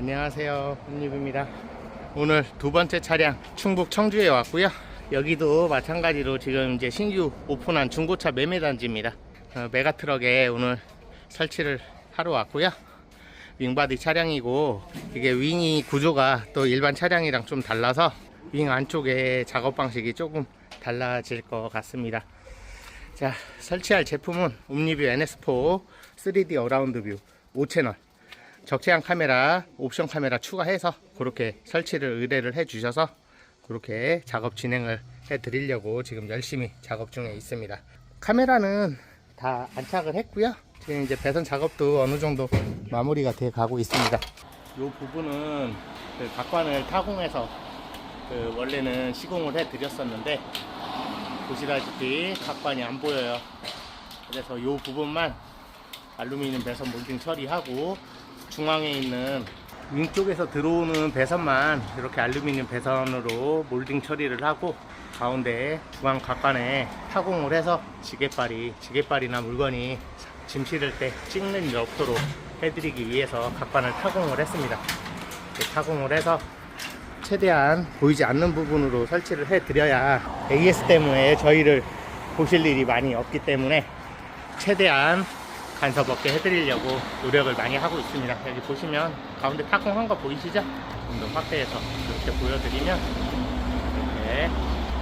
안녕하세요. 혼입입니다. 오늘 두 번째 차량 충북 청주에 왔고요. 여기도 마찬가지로 지금 이제 신규 오픈한 중고차 매매 단지입니다. 어, 메가트럭에 오늘 설치를 하러 왔고요. 윙바디 차량이고 이게 윙이 구조가 또 일반 차량이랑 좀 달라서 윙 안쪽에 작업 방식이 조금 달라질 것 같습니다. 자, 설치할 제품은 옴니뷰 NS4 3D 어라운드 뷰 5채널 적재한 카메라, 옵션 카메라 추가해서 그렇게 설치를 의뢰를 해 주셔서 그렇게 작업 진행을 해 드리려고 지금 열심히 작업 중에 있습니다. 카메라는 다 안착을 했고요. 지금 이제 배선 작업도 어느 정도 마무리가 돼 가고 있습니다. 이 부분은 그 각관을 타공해서 그 원래는 시공을 해 드렸었는데 보시다시피 각관이 안 보여요. 그래서 이 부분만 알루미늄 배선 몰딩 처리하고 중앙에 있는 윙 쪽에서 들어오는 배선만 이렇게 알루미늄 배선으로 몰딩 처리를 하고 가운데 중앙 각관에 타공을 해서 지게발이 지게발이나 물건이 짐 실을 때 찍는 일 없도록 해드리기 위해서 각관을 타공을 했습니다. 타공을 해서 최대한 보이지 않는 부분으로 설치를 해 드려야 AS 때문에 저희를 보실 일이 많이 없기 때문에 최대한 간섭 없게 해드리려고 노력을 많이 하고 있습니다. 여기 보시면 가운데 타공한 거 보이시죠? 좀 더 확대해서 이렇게 보여드리면 이렇게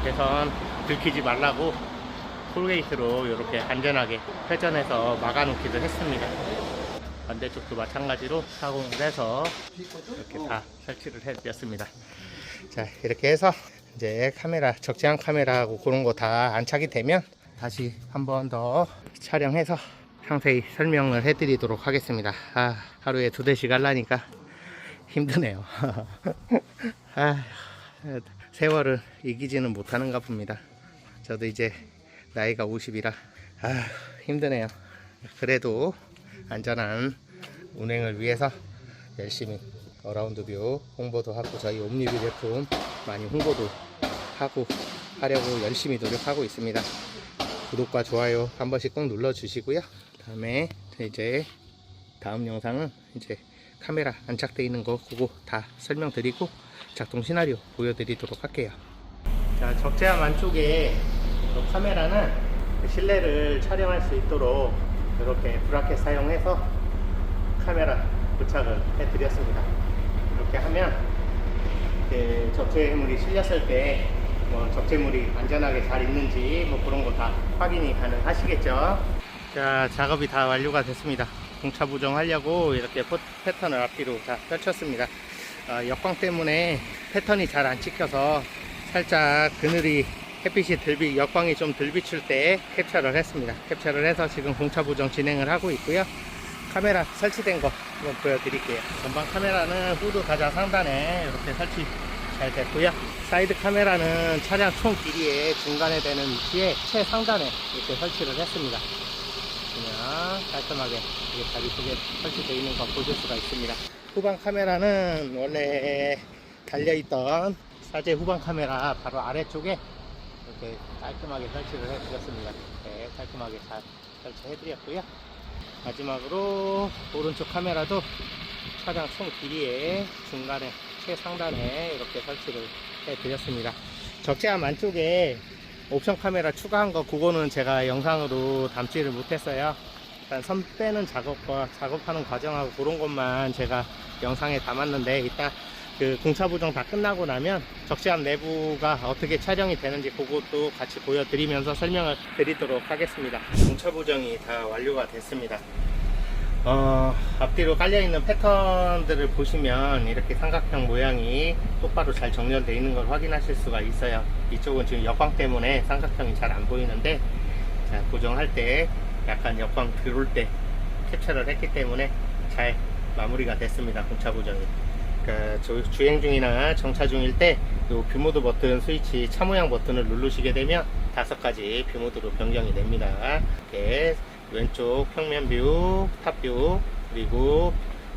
개선 들키지 말라고 톨게이트로 이렇게 안전하게 회전해서 막아놓기도 했습니다. 반대쪽도 마찬가지로 타공을 해서 이렇게 다 설치를 해드렸습니다. 자 이렇게 해서 이제 카메라 적재한 카메라하고 그런 거 다 안착이 되면 다시 한 번 더 촬영해서 상세히 설명을 해드리도록 하겠습니다. 아, 하루에 두 대씩 하려니까 힘드네요. 아, 세월을 이기지는 못하는가 봅니다. 저도 이제 나이가 50이라 아, 힘드네요. 그래도 안전한 운행을 위해서 열심히 어라운드 뷰 홍보도 하고 저희 옴니뷰 제품 많이 홍보도 하고 하려고 열심히 노력하고 있습니다. 구독과 좋아요 한 번씩 꼭 눌러 주시고요. 다음에 이제 다음 영상은 이제 카메라 안착되어 있는 거 그거 다 설명드리고 작동 시나리오 보여드리도록 할게요. 자 적재함 안쪽에 이 카메라는 실내를 촬영할 수 있도록 이렇게 브라켓 사용해서 카메라 부착을 해드렸습니다. 이렇게 하면 이렇게 적재물이 실렸을 때 뭐 적재물이 안전하게 잘 있는지 뭐 그런 거 다 확인이 가능하시겠죠. 자 작업이 다 완료가 됐습니다. 공차 부정하려고 이렇게 포- 패턴을 앞뒤로 다 펼쳤습니다. 아, 역광 때문에 패턴이 잘 안 찍혀서 살짝 그늘이 햇빛이 들비 역광이 좀덜 비출 때 캡처를 했습니다. 캡처를 해서 지금 공차 부정 진행을 하고 있고요. 카메라 설치된 거 한번 보여드릴게요. 전방 카메라는 후드 가장 상단에 이렇게 설치 잘 됐고요. 사이드 카메라는 차량 총 길이의 중간에 되는 위치에 최상단에 이렇게 설치를 했습니다. 그냥 깔끔하게 이게 잘 이쁘게 설치되어 있는 거 보실 수가 있습니다. 후방 카메라는 원래 달려있던 사제 후방 카메라 바로 아래쪽에 이렇게 깔끔하게 설치를 해드렸습니다. 네, 깔끔하게 잘 설치해드렸고요. 마지막으로 오른쪽 카메라도 차량 총 길이의 중간에 최상단에 이렇게 설치를 해드렸습니다. 적재함 안쪽에 옵션 카메라 추가한 거 그거는 제가 영상으로 담지를 못했어요. 일단 선 빼는 작업과 작업하는 과정하고 그런 것만 제가 영상에 담았는데 이따 그 공차 부정 다 끝나고 나면 적재함 내부가 어떻게 촬영이 되는지 그것도 같이 보여드리면서 설명을 드리도록 하겠습니다. 공차 부정이 다 완료가 됐습니다. 어, 앞뒤로 깔려있는 패턴들을 보시면 이렇게 삼각형 모양이 똑바로 잘 정렬되어 있는 걸 확인하실 수가 있어요. 이쪽은 지금 역광 때문에 삼각형이 잘 안 보이는데 자, 고정할 때 약간 역광 들어올 때 캡처를 했기 때문에 잘 마무리가 됐습니다. 공차 고정이. 그러니까 저- 주행 중이나 정차 중일 때 이 뷰모드 버튼 스위치 차 모양 버튼을 누르시게 되면 다섯 가지 뷰모드로 변경이 됩니다. 이렇게 왼쪽 평면 뷰, 탑 뷰, 그리고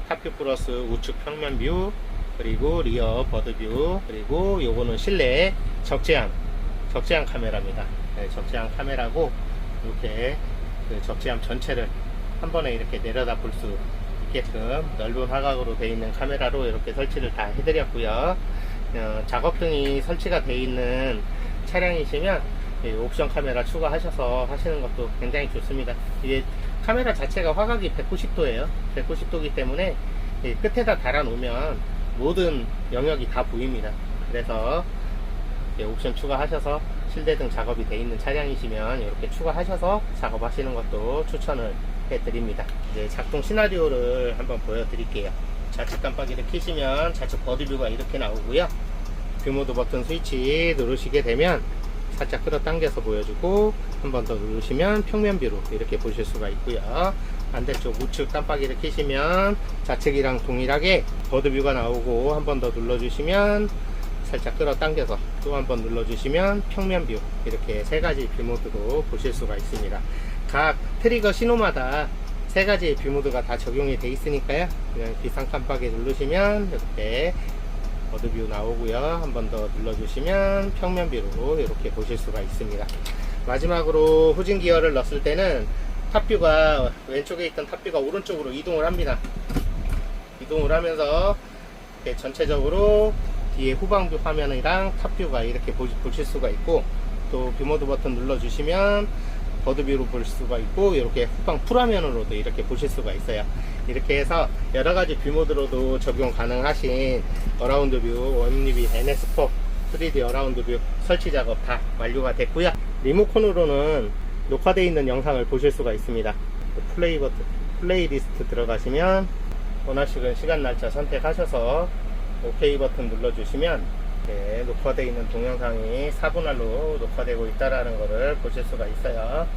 탑뷰 플러스 우측 평면 뷰, 그리고 리어 버드 뷰, 그리고 요거는 실내 적재함, 적재함 카메라입니다. 네, 적재함 카메라고 이렇게 그 적재함 전체를 한 번에 이렇게 내려다 볼 수 있게끔 넓은 화각으로 되어 있는 카메라로 이렇게 설치를 다 해드렸고요. 어, 작업등이 설치가 되어 있는 차량이시면 이 옵션 카메라 추가하셔서 하시는 것도 굉장히 좋습니다. 이게 카메라 자체가 화각이 190도예요. 190도이기 때문에 이 끝에다 달아 놓으면 모든 영역이 다 보입니다. 그래서 이제 옵션 추가하셔서 실내 등 작업이 돼 있는 차량이시면 이렇게 추가하셔서 작업하시는 것도 추천을 해드립니다. 이제 작동 시나리오를 한번 보여드릴게요. 좌측 깜빡이를 켜시면 좌측 버드뷰가 이렇게 나오고요. 뷰모드 버튼 스위치 누르시게 되면 살짝 끌어당겨서 보여주고 한 번 더 누르시면 평면뷰로 이렇게 보실 수가 있고요. 반대쪽 우측 깜빡이를 켜시면 좌측이랑 동일하게 버드뷰가 나오고 한 번 더 눌러주시면 살짝 끌어당겨서 또 한 번 눌러주시면 평면뷰 이렇게 세 가지 뷰모드로 보실 수가 있습니다. 각 트리거 신호마다 세 가지의 뷰모드가 다 적용이 돼 있으니까요. 그냥 비상 깜빡이 누르시면 이렇게 버드뷰 나오고요. 한 번 더 눌러주시면 평면뷰로 이렇게 보실 수가 있습니다. 마지막으로 후진 기어를 넣었을 때는 탑뷰가 왼쪽에 있던 탑뷰가 오른쪽으로 이동을 합니다. 이동을 하면서 전체적으로 뒤에 후방뷰 화면이랑 탑뷰가 이렇게 보, 보실 수가 있고 또 뷰모드 버튼 눌러주시면 버드뷰로 볼 수가 있고 이렇게 후방 풀화면으로도 이렇게 보실 수가 있어요. 이렇게 해서 여러가지 뷰 모드로도 적용 가능하신 어라운드 뷰 옴니비 NS4 3D 어라운드 뷰 설치 작업 다 완료가 됐고요. 리모컨으로는 녹화되어 있는 영상을 보실 수가 있습니다. 플레이 버튼 플레이 리스트 들어가시면 원하시는 시간 날짜 선택하셔서 OK 버튼 눌러주시면 이렇게 녹화되어 있는 동영상이 4분할로 녹화되고 있다라는 것을 보실 수가 있어요.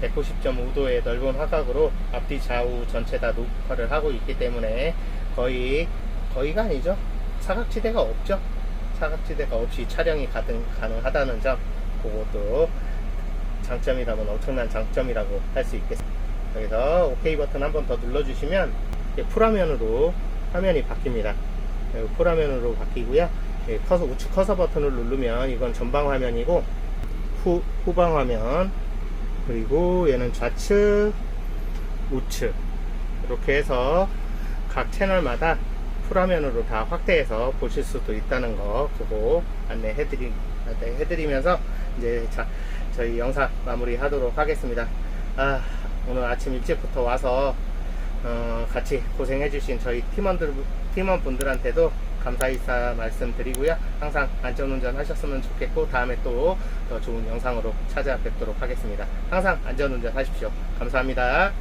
190.5도의 넓은 화각으로 앞뒤 좌우 전체 다 녹화를 하고 있기 때문에 거의 거의가 아니죠. 사각지대가 없죠. 사각지대가 없이 촬영이 가능, 가능하다는 점 그것도 장점이라면 엄청난 장점이라고 할 수 있겠습니다. 그래서 OK 버튼 한 번 더 눌러주시면 풀화면으로 화면이 바뀝니다. 네, 풀화면으로 바뀌고요. 예, 커서 우측 커서 버튼을 누르면 이건 전방 화면이고 후, 후방 화면 그리고 얘는 좌측 우측 이렇게 해서 각 채널마다 풀화면으로 다 확대해서 보실 수도 있다는 거 그거 안내해드리, 안내해드리면서 이제 자, 저희 영상 마무리 하도록 하겠습니다. 아, 오늘 아침 일찍부터 와서 어, 같이 고생해주신 저희 팀원들, 팀원분들한테도 감사 인사 말씀드리고요. 항상 안전운전 하셨으면 좋겠고, 다음에 또 더 좋은 영상으로 찾아뵙도록 하겠습니다. 항상 안전운전 하십시오. 감사합니다.